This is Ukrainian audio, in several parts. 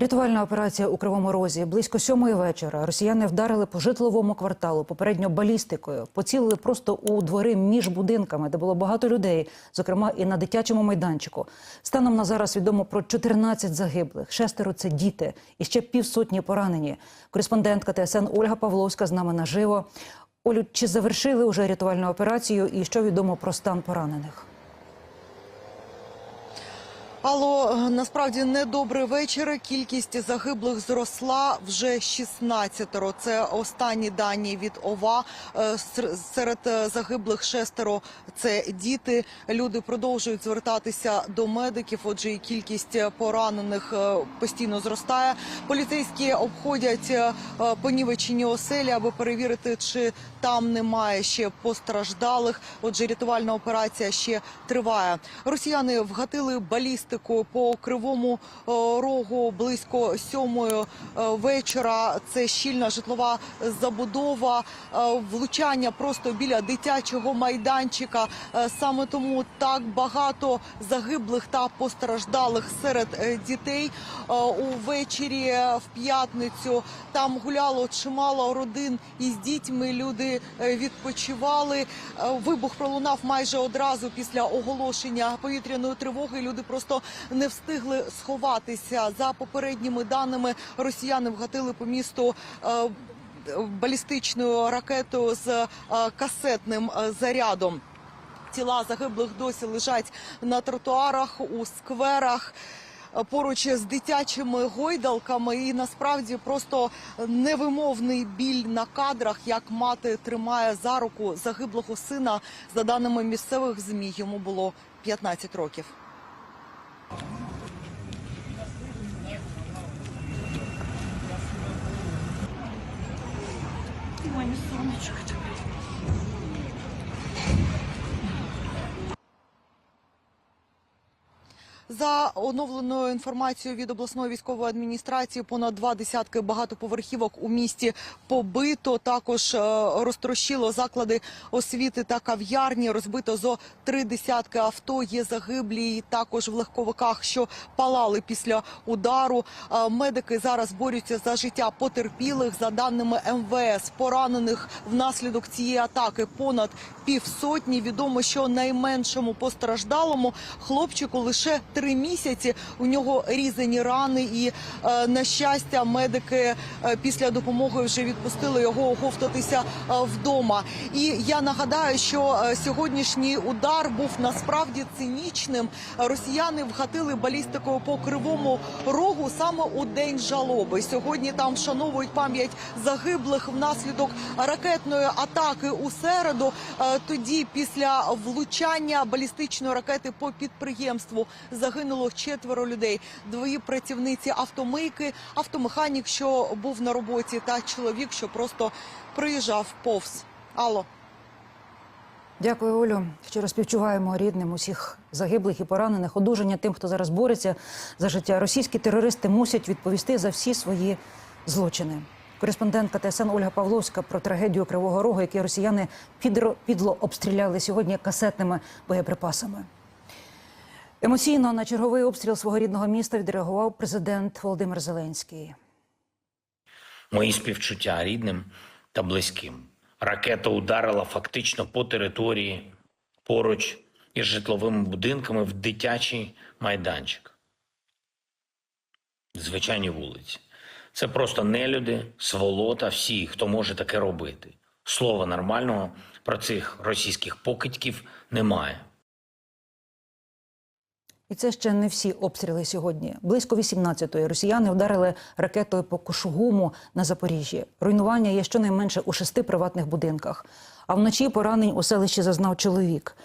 Рятувальна операція у Кривому Розі близько сьомої вечора. Росіяни вдарили по житловому кварталу, попередньо балістикою, поцілили просто у двори між будинками, де було багато людей, зокрема і на дитячому майданчику. Станом на зараз відомо про 14 загиблих, шестеро це діти і ще півсотні поранені. Кореспондентка ТСН Ольга Павловська з нами наживо. Олю, чи завершили вже рятувальну операцію, і що відомо про стан поранених? Алло, насправді недобрий вечір. Кількість загиблих зросла вже 16-ро. Це останні дані від ОВА. Е, Серед е, загиблих шестеро це діти. Люди продовжують звертатися до медиків. Отже, і кількість поранених е, постійно зростає. Поліцейські обходять понівечені оселі, аби перевірити, чи там немає ще постраждалих. Отже, рятувальна операція ще триває. Росіяни вгатили балістику по кривому е, рогу близько сьомої е, вечора. Це щільна житлова забудова, е, влучання просто біля дитячого майданчика. Саме тому так багато загиблих та постраждалих серед дітей. Увечері в п'ятницю там гуляло чимало родин із дітьми. Люди відпочивали. Вибух пролунав майже одразу після оголошення повітряної тривоги. Люди просто не встигли сховатися. За попередніми даними, росіяни вгатили по місту. е, Балістичною ракетою з е, касетним е, зарядом. Тіла загиблих досі лежать на тротуарах у скверах. Поруч з дитячими гойдалками, і насправді просто невимовний біль на кадрах, як мати тримає за руку загиблого сина. За даними місцевих змі, йому було 15 років. Моє сонечко. За оновленою інформацією від обласної військової адміністрації, понад два десятки багатоповерхівок у місті побито. Також е, розтрощило заклади освіти та кав'ярні. Розбито зо три десятки авто. Є загиблі також в легковиках, що палали після удару. Е, Медики зараз борються за життя потерпілих. За даними МВС, поранених внаслідок цієї атаки понад півсотні. Відомо, що найменшому постраждалому хлопчику лише три місяці. У нього різані рани, і е, на щастя, медики е, після допомоги вже відпустили його оговтатися е, вдома. І я нагадаю, що сьогоднішній удар був насправді цинічним. Росіяни вгатили балістикою по кривому рогу саме у день жалоби. Сьогодні там вшановують пам'ять загиблих внаслідок ракетної атаки у середу. Тоді, після влучання балістичної ракети по підприємству, загинуло четверо людей. Двої працівниці автомийки, автомеханік, що був на роботі, та чоловік, що просто приїжджав повз. Алло. Дякую, Олю. Щиро співчуваємо рідним усіх загиблих і поранених. Одужання тим, хто зараз бореться за життя. Російські терористи мусять відповісти за всі свої злочини. Кореспондентка ТСН Ольга Павловська про трагедію Кривого Рогу, які росіяни підро- підло обстріляли сьогодні касетними боєприпасами. Емоційно на черговий обстріл свого рідного міста відреагував президент Володимир Зеленський. Мої співчуття рідним та близьким. Ракета ударила фактично по території поруч із житловими будинками в дитячий майданчик. Звичайні вулиці. Це просто нелюди, сволота, всі, хто може таке робити. Слова нормального про цих російських покидьків немає. І це ще не всі обстріли сьогодні. Близько 18-ї росіяни вдарили ракетою по Кошугуму на Запоріжжі. Руйнування є щонайменше у шести приватних будинках. А вночі поранень у селищі зазнав чоловік.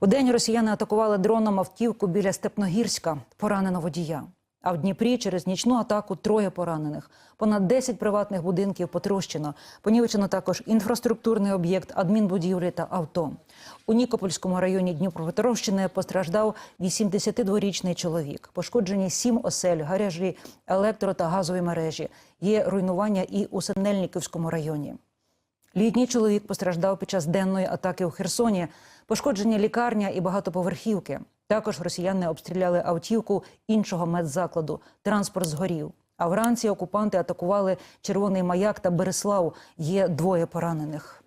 У день росіяни атакували дроном автівку біля Степногірська, поранено водія. А в Дніпрі через нічну атаку троє поранених. Понад 10 приватних будинків потрощено. Понівечено також інфраструктурний об'єкт, адмінбудівлі та авто. У Нікопольському районі Дніпропетровщини постраждав 82-річний чоловік. Пошкоджені сім осель, гаражі, електро та газові мережі. Є руйнування і у Синельниківському районі. Літній чоловік постраждав під час денної атаки у Херсоні. Пошкоджені лікарня і багатоповерхівки. Також росіяни обстріляли автівку іншого медзакладу. Транспорт згорів. А вранці окупанти атакували Червоний Маяк та Береслав. Є двоє поранених.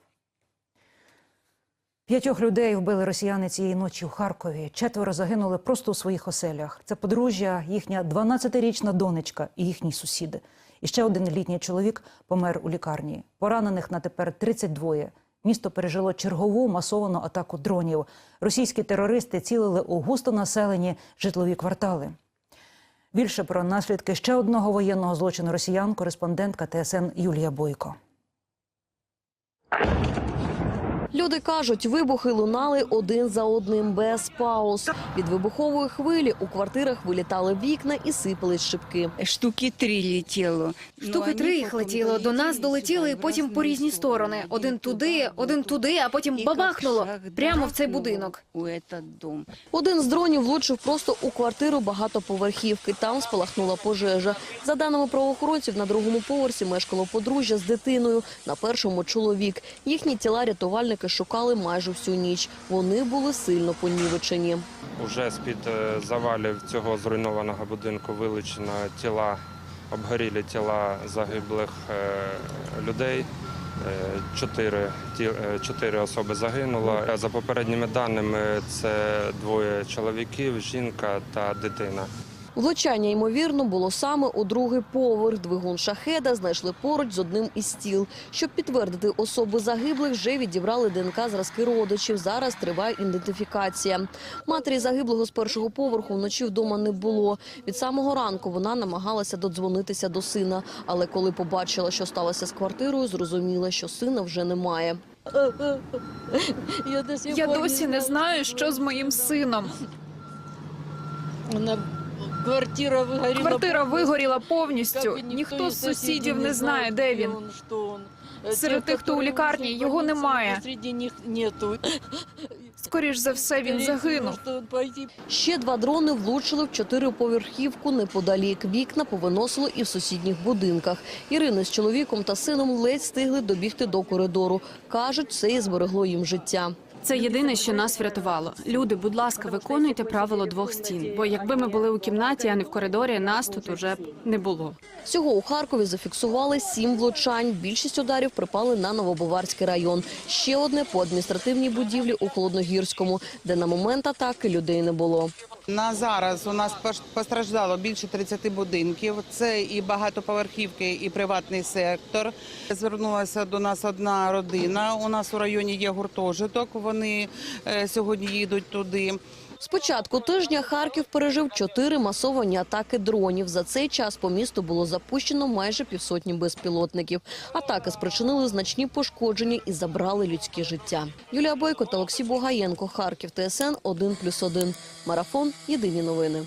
П'ятьох людей вбили росіяни цієї ночі у Харкові. Четверо загинули просто у своїх оселях. Це подружжя, їхня 12-річна донечка і їхні сусіди. І ще один літній чоловік помер у лікарні. Поранених на тепер 32. Місто пережило чергову масовану атаку дронів. Російські терористи цілили у густонаселені житлові квартали. Більше про наслідки ще одного воєнного злочину росіян кореспондентка ТСН Юлія Бойко. Люди кажуть, вибухи лунали один за одним без пауз. Від вибухової хвилі у квартирах вилітали вікна і сипались шибки. Штуки три летіло. Штуки три їх летіло. До нас долетіли і потім по різні сторони. Один туди, один туди, а потім бабахнуло прямо в цей будинок. Один з дронів влучив просто у квартиру багатоповерхівки. Там спалахнула пожежа. За даними правоохоронців, на другому поверсі мешкало подружжя з дитиною, на першому чоловік. Їхні тіла рятувальники шукали майже всю ніч. Вони були сильно понівечені. Уже з-під е, завалів цього зруйнованого будинку вилучено тіла, обгорілі тіла загиблих е, людей. Е, Чотири, чотири особи загинуло. За попередніми даними, це двоє чоловіків, жінка та дитина. Влучання, ймовірно, було саме у другий поверх. Двигун шахеда знайшли поруч з одним із стіл. Щоб підтвердити особи загиблих, вже відібрали ДНК зразки родичів. Зараз триває ідентифікація. Матері загиблого з першого поверху вночі вдома не було. Від самого ранку вона намагалася додзвонитися до сина. Але коли побачила, що сталося з квартирою, зрозуміла, що сина вже немає. Я досі не знаю, що з моїм сином. Вона квартира вигоріла. Квартира вигоріла повністю. Ніхто з сусідів не знає, де він. Серед тих, хто у лікарні, його немає. Серед них нету. Скоріш за все, він загинув. Ще два дрони влучили в чотириповерхівку неподалік. Вікна повиносило і в сусідніх будинках. Ірина з чоловіком та сином ледь встигли добігти до коридору. Кажуть, це і зберегло їм життя. Це єдине, що нас врятувало. Люди, будь ласка, виконуйте правило двох стін. Бо якби ми були у кімнаті, а не в коридорі, нас тут уже б не було. Всього у Харкові зафіксували сім влучань. Більшість ударів припали на Новобуварський район. Ще одне по адміністративній будівлі у Холодногірському, де на момент атаки людей не було. На зараз у нас постраждало більше 30 будинків. Це і багатоповерхівки, і приватний сектор. Звернулася до нас одна родина. У нас у районі є гуртожиток. Вони е, сьогодні їдуть туди. З початку тижня Харків пережив чотири масовані атаки дронів. За цей час по місту було запущено майже півсотні безпілотників. Атаки спричинили значні пошкодження і забрали людське життя. Юлія Бойко та Олексій Бугаєнко. Харків. ТСН 1+,1. Марафон. Єдині новини.